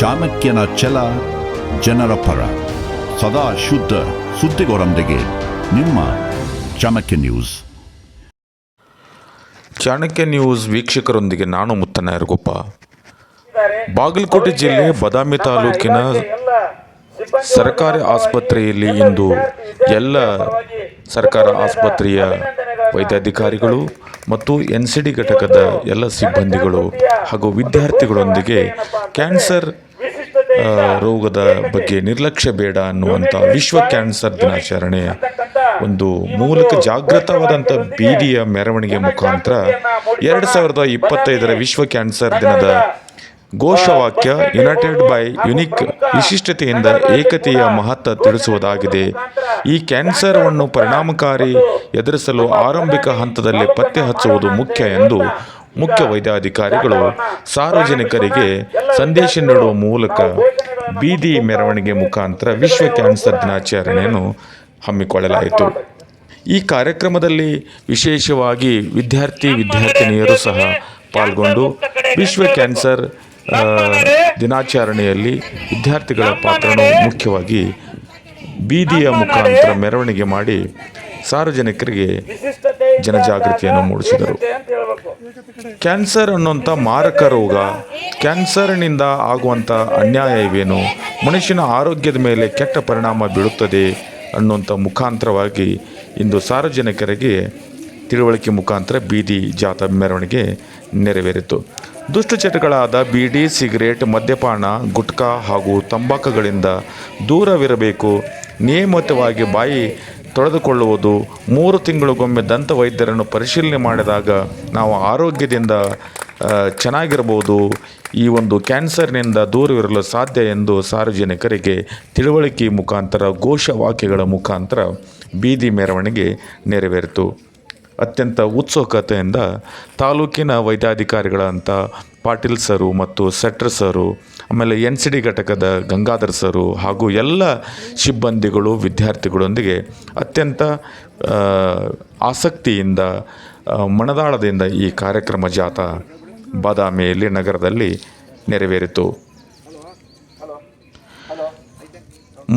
ಚಾಣಕ್ಯನ ಛಲ ಜನರ ಪರ. ಸದಾ ಶುದ್ಧ ಸುದ್ದಿಗೋರೊಂದಿಗೆ ನಿಮ್ಮ ಚಾಣಕ್ಯ ನ್ಯೂಸ್. ಚಾಣಕ್ಯ ನ್ಯೂಸ್ ವೀಕ್ಷಕರೊಂದಿಗೆ ನಾನು ಮುತ್ತನ ಯರಗೊಪ್ಪ ಬಾಗಲಕೋಟೆ ಜಿಲ್ಲೆ ಬದಾಮಿ ತಾಲೂಕಿನ ಸರ್ಕಾರಿ ಆಸ್ಪತ್ರೆಯಲ್ಲಿ ಇಂದು ಎಲ್ಲ ಸರ್ಕಾರ ಆಸ್ಪತ್ರೆಯ ವೈದ್ಯಾಧಿಕಾರಿಗಳು ಮತ್ತು ಎನ್ ಸಿ ಡಿ ಘಟಕದ ಎಲ್ಲ ಸಿಬ್ಬಂದಿಗಳು ಹಾಗೂ ವಿದ್ಯಾರ್ಥಿಗಳೊಂದಿಗೆ ಕ್ಯಾನ್ಸರ್ ರೋಗದ ಬಗ್ಗೆ ನಿರ್ಲಕ್ಷ್ಯ ಬೇಡ ಅನ್ನುವಂಥ ವಿಶ್ವ ಕ್ಯಾನ್ಸರ್ ದಿನಾಚರಣೆಯ ಒಂದು ಮೂಲಕ ಜಾಗೃತವಾದಂಥ ಬೀದಿಯ ಮೆರವಣಿಗೆ ಮುಖಾಂತರ ಎರಡು ಸಾವಿರದ ಇಪ್ಪತ್ತೈದರ ವಿಶ್ವ ಕ್ಯಾನ್ಸರ್ ದಿನದ ಘೋಷವಾಕ್ಯ ಯುನೈಟೆಡ್ ಬೈ ಯುನಿಕ್ ವಿಶಿಷ್ಟತೆಯಿಂದ ಏಕತೆಯ ಮಹತ್ವ ತಿಳಿಸುವುದಾಗಿದೆ. ಈ ಕ್ಯಾನ್ಸರ್ವನ್ನು ಪರಿಣಾಮಕಾರಿ ಎದುರಿಸಲು ಆರಂಭಿಕ ಹಂತದಲ್ಲಿ ಪತ್ತೆ ಹಚ್ಚುವುದು ಮುಖ್ಯ ಎಂದು ಮುಖ್ಯ ವೈದ್ಯಾಧಿಕಾರಿಗಳು ಸಾರ್ವಜನಿಕರಿಗೆ ಸಂದೇಶ ನೀಡುವ ಮೂಲಕ ಬೀದಿ ಮೆರವಣಿಗೆ ಮುಖಾಂತರ ವಿಶ್ವ ಕ್ಯಾನ್ಸರ್ ದಿನಾಚರಣೆಯನ್ನು ಹಮ್ಮಿಕೊಳ್ಳಲಾಯಿತು. ಈ ಕಾರ್ಯಕ್ರಮದಲ್ಲಿ ವಿಶೇಷವಾಗಿ ವಿದ್ಯಾರ್ಥಿ ವಿದ್ಯಾರ್ಥಿನಿಯರು ಸಹ ಪಾಲ್ಗೊಂಡು ವಿಶ್ವ ಕ್ಯಾನ್ಸರ್ ದಿನಾಚರಣೆಯಲ್ಲಿ ವಿದ್ಯಾರ್ಥಿಗಳ ಪಾತ್ರನು ಮುಖ್ಯವಾಗಿ ಬೀದಿಯ ಮುಖಾಂತರ ಮೆರವಣಿಗೆ ಮಾಡಿ ಸಾರ್ವಜನಿಕರಿಗೆ ಜನಜಾಗೃತಿಯನ್ನು ಮೂಡಿಸಿದರು. ಕ್ಯಾನ್ಸರ್ ಅನ್ನುವಂಥ ಮಾರಕ ರೋಗ, ಕ್ಯಾನ್ಸರ್ನಿಂದ ಆಗುವಂಥ ಅನ್ಯಾಯವೇನು ಮನುಷ್ಯನ ಆರೋಗ್ಯದ ಮೇಲೆ ಕೆಟ್ಟ ಪರಿಣಾಮ ಬೀಳುತ್ತದೆ ಅನ್ನುವಂಥ ಮುಖಾಂತರವಾಗಿ ಇಂದು ಸಾರ್ವಜನಿಕರಿಗೆ ತಿಳುವಳಿಕೆ ಮುಖಾಂತರ ಬೀದಿ ಜಾಥಾ ಮೆರವಣಿಗೆ ನೆರವೇರಿತು. ದುಷ್ಟಚಟಗಳಾದ ಬೀಡಿ, ಸಿಗರೇಟ್, ಮದ್ಯಪಾನ, ಗುಟ್ಕಾ ಹಾಗೂ ತಂಬಾಕುಗಳಿಂದ ದೂರವಿರಬೇಕು. ನಿಯಮಿತವಾಗಿ ಬಾಯಿ ತೊಳೆದುಕೊಳ್ಳುವುದು ಮೂರು ತಿಂಗಳಿಗೊಮ್ಮೆ ದಂತ ವೈದ್ಯರನ್ನು ಪರಿಶೀಲನೆ ಮಾಡಿದಾಗ ನಾವು ಆರೋಗ್ಯದಿಂದ ಚೆನ್ನಾಗಿರಬಹುದು. ಈ ಒಂದು ಕ್ಯಾನ್ಸರ್ನಿಂದ ದೂರವಿರಲು ಸಾಧ್ಯ ಎಂದು ಸಾರ್ವಜನಿಕರಿಗೆ ತಿಳುವಳಿಕೆ ಮುಖಾಂತರ ಘೋಷವಾಕ್ಯಗಳ ಮುಖಾಂತರ ಬೀದಿ ಮೆರವಣಿಗೆ ನೆರವೇರಿತು. ಅತ್ಯಂತ ಉತ್ಸುಕತೆಯಿಂದ ತಾಲೂಕಿನ ವೈದ್ಯಾಧಿಕಾರಿಗಳಂಥ ಪಾಟೀಲ್ ಸರು ಮತ್ತು ಸೆಟ್ರ್ ಸರು ಆಮೇಲೆ ಎನ್ ಸಿ ಡಿ ಘಟಕದ ಗಂಗಾಧರ್ ಸರು ಹಾಗೂ ಎಲ್ಲ ಸಿಬ್ಬಂದಿಗಳು, ವಿದ್ಯಾರ್ಥಿಗಳೊಂದಿಗೆ ಅತ್ಯಂತ ಆಸಕ್ತಿಯಿಂದ ಮನದಾಳದಿಂದ ಈ ಕಾರ್ಯಕ್ರಮ ಜಾಥಾ ಬಾದಾಮಿಯಲ್ಲಿ, ನಗರದಲ್ಲಿ ನೆರವೇರಿತು.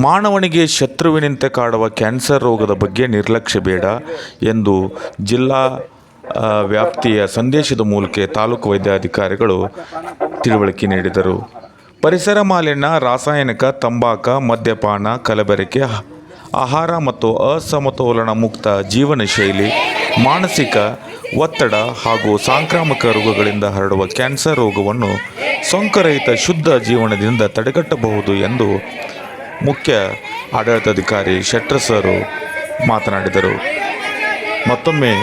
ಮಾನವನಿಗೆ ಶತ್ರುವಿನಂತೆ ಕಾಡುವ ಕ್ಯಾನ್ಸರ್ ರೋಗದ ಬಗ್ಗೆ ನಿರ್ಲಕ್ಷ್ಯ ಬೇಡ ಎಂದು ಜಿಲ್ಲಾ ವ್ಯಾಪ್ತಿಯ ಸಂದೇಶದ ಮೂಲಕ ತಾಲೂಕು ವೈದ್ಯಾಧಿಕಾರಿಗಳು ತಿಳುವಳಿಕೆ ನೀಡಿದರು. ಪರಿಸರ ಮಾಲಿನ್ಯ, ರಾಸಾಯನಿಕ, ತಂಬಾಕ, ಮದ್ಯಪಾನ, ಕಲಬೆರಕೆ, ಆಹಾರ ಮತ್ತು ಅಸಮತೋಲನ ಮುಕ್ತ ಜೀವನ ಶೈಲಿ, ಮಾನಸಿಕ ಒತ್ತಡ ಹಾಗೂ ಸಾಂಕ್ರಾಮಿಕ ರೋಗಗಳಿಂದ ಹರಡುವ ಕ್ಯಾನ್ಸರ್ ರೋಗವನ್ನು ಸೋಂಕರಹಿತ ಶುದ್ಧ ಜೀವನದಿಂದ ತಡೆಗಟ್ಟಬಹುದು ಎಂದು ಮುಖ್ಯ ಆಡಳಿತಾಧಿಕಾರಿ ಶೆಟ್ಟರ್ ಸರು ಮಾತನಾಡಿದರು. ಮತ್ತೊಮ್ಮೆ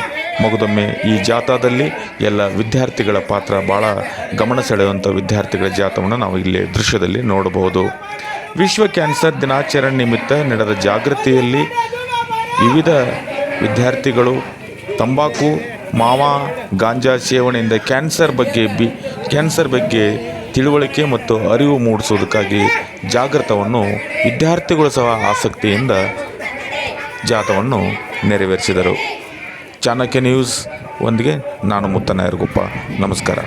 ಮಗದೊಮ್ಮೆ ಈ ಜಾಥಾದಲ್ಲಿ ಎಲ್ಲ ವಿದ್ಯಾರ್ಥಿಗಳ ಪಾತ್ರ ಭಾಳ ಗಮನ ಸೆಳೆಯುವಂಥ ವಿದ್ಯಾರ್ಥಿಗಳ ಜಾಥವನ್ನು ನಾವು ಇಲ್ಲಿ ದೃಶ್ಯದಲ್ಲಿ ನೋಡಬಹುದು. ವಿಶ್ವ ಕ್ಯಾನ್ಸರ್ ದಿನಾಚರಣೆ ನಿಮಿತ್ತ ನಡೆದ ಜಾಗೃತಿಯಲ್ಲಿ ವಿವಿಧ ವಿದ್ಯಾರ್ಥಿಗಳು ತಂಬಾಕು, ಮಾವ, ಗಾಂಜಾ ಸೇವನೆಯಿಂದ ಕ್ಯಾನ್ಸರ್ ಬಗ್ಗೆ ಬಿ, ಕ್ಯಾನ್ಸರ್ ಬಗ್ಗೆ ತಿಳುವಳಿಕೆ ಮತ್ತು ಅರಿವು ಮೂಡಿಸುವುದಕ್ಕಾಗಿ ಜಾಗೃತವನ್ನು ವಿದ್ಯಾರ್ಥಿಗಳು ಸಹ ಆಸಕ್ತಿಯಿಂದ ಜಾಥವನ್ನು ನೆರವೇರಿಸಿದರು. ಚಾಣಕ್ಯ ನ್ಯೂಸ್. ಒಂದಿಗೆ ನಾನು ಮುತ್ತನಾಯರ್ಗುಪ್ಪ ನಮಸ್ಕಾರ.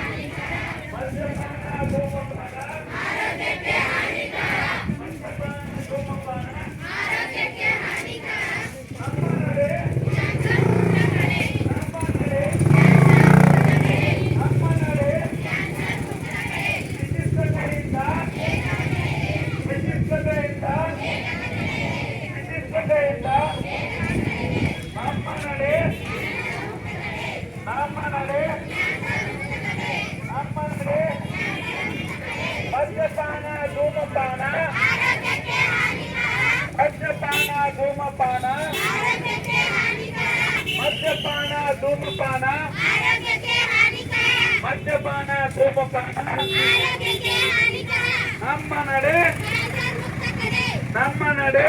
ಧೂಮಪಾನ ಮದ್ಯಪಾನ ಧೂಮಪಾನ ನಮ್ಮ ನಡೆ ನಮ್ಮ ನಡೆ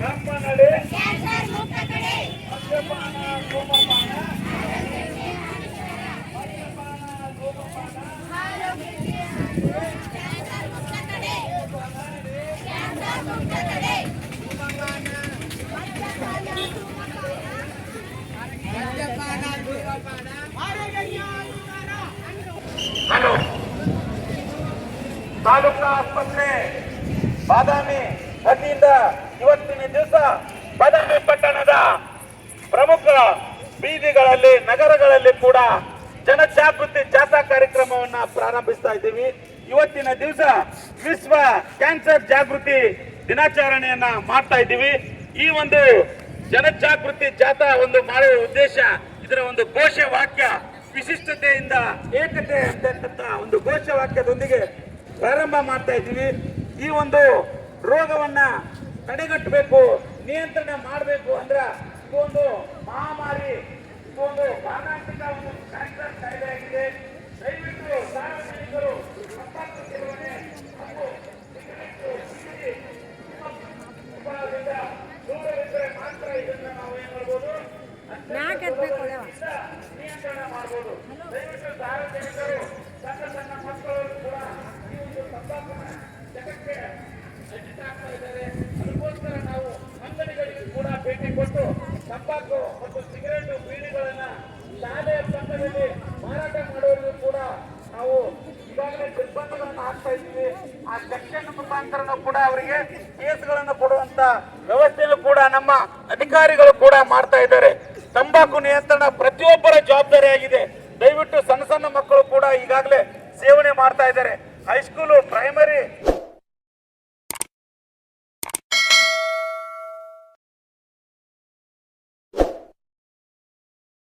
ನಮ್ಮ ನಡೆ ಮದ್ಯಪಾನ ಧೂಮಪಾನ ತಾಲೂಕಾ ಆಸ್ಪತ್ರೆ, ಬಾದಾಮಿ ವತಿಯಿಂದ ಇವತ್ತಿನ ದಿವಸ ಬಾದಾಮಿ ಪಟ್ಟಣದ ಪ್ರಮುಖ ಬೀದಿಗಳಲ್ಲಿ, ನಗರಗಳಲ್ಲಿ ಕೂಡ ಜನಜಾಗೃತಿ ಜಾಥಾ ಕಾರ್ಯಕ್ರಮವನ್ನ ಪ್ರಾರಂಭಿಸ್ತಾ ಇದ್ದೀವಿ. ಇವತ್ತಿನ ದಿವಸ ವಿಶ್ವ ಕ್ಯಾನ್ಸರ್ ಜಾಗೃತಿ ದಿನಾಚರಣೆಯನ್ನ ಮಾಡ್ತಾ ಇದ್ದೀವಿ. ಈ ಒಂದು ಜನಜಾಗೃತಿ ಜಾಥಾ ಒಂದು ಮಾಡುವ ಉದ್ದೇಶ, ಇದರ ಒಂದು ಘೋಷ ವಾಕ್ಯ ವಿಶಿಷ್ಟತೆಯಿಂದ ಏಕತೆ ಅಂತ ಒಂದು ಘೋಷ ವಾಕ್ಯದೊಂದಿಗೆ ಪ್ರಾರಂಭ ಮಾಡ್ತಾ ಇದ್ದೀವಿ. ಈ ಒಂದು ರೋಗವನ್ನ ತಡೆಗಟ್ಟಬೇಕು ನಿಯಂತ್ರಣ ಮಾಡಬೇಕು ಅಂದ್ರೆ ಇದೊಂದು ಮಹಾಮಾರಿ ಇದೊಂದು ಪ್ರಾಣಾಂತಿಕ ಒಂದು ಕ್ಯಾನ್ಸರ್ ಕಾಯಿಲೆ ಆಗಿದೆ ದಯವಿಟ್ಟು ಸಾರ್ವಜನಿಕರು ಮಾತ್ರ ಇದನ್ನ ನಾವು ಏನ್ ಮಾಡ್ಬೋದು ನಿಯಂತ್ರಣ ಮಾಡಬಹುದು ದಯವಿಟ್ಟು ಸಾರ್ವಜನಿಕರು ಸಣ್ಣ ಸಣ್ಣ ಮಕ್ಕಳು ಕೂಡ ಈ ಒಂದು ತಂಬಾಕುನ ಜಗಕ್ಕೆ ಅಡ್ಡಿಟ್ ಆಗ್ತಾ ಇದ್ದಾರೆ ಅದಕ್ಕೋಸ್ಕರ ನಾವು ಅಂಗಡಿಗಳಿಗೆ ಕೂಡ ಭೇಟಿ ಕೊಟ್ಟು ತಂಬಾಕು ಮತ್ತು ಸಿಗರೇಟು, ಬೀಡಿಗಳನ್ನ ಶಾಲೆಯ ಪಕ್ಕದಲ್ಲಿ ಮಾರಾಟ ಮಾಡೋರಿಗೂ ಕೂಡ ನಾವು ಈಗಾಗಲೇ ನಿರ್ಬಂಧಗಳನ್ನು ಹಾಕ್ತಾ ಇದ್ದೀವಿ. ಆ ಸೆಕ್ಷನ್ ಮುಖಾಂತರ ಕೂಡ ಅವರಿಗೆ ಕೇಸ್ಗಳನ್ನು ಕೊಡುವಂತ ವ್ಯವಸ್ಥೆಯನ್ನು ಕೂಡ ನಮ್ಮ ಅಧಿಕಾರಿಗಳು ಕೂಡ ಮಾಡ್ತಾ ಇದ್ದಾರೆ. ತಂಬಾಕು ನಿಯಂತ್ರಣ ಪ್ರತಿಯೊಬ್ಬರ ಜವಾಬ್ದಾರಿಯಾಗಿದೆ. ದಯವಿಟ್ಟು ಸಣ್ಣ ಸಣ್ಣ ಮಕ್ಕಳು ಕೂಡ ಈಗಾಗಲೇ ಸೇವನೆ ಮಾಡ್ತಾ ಇದ್ದಾರೆ. High school primary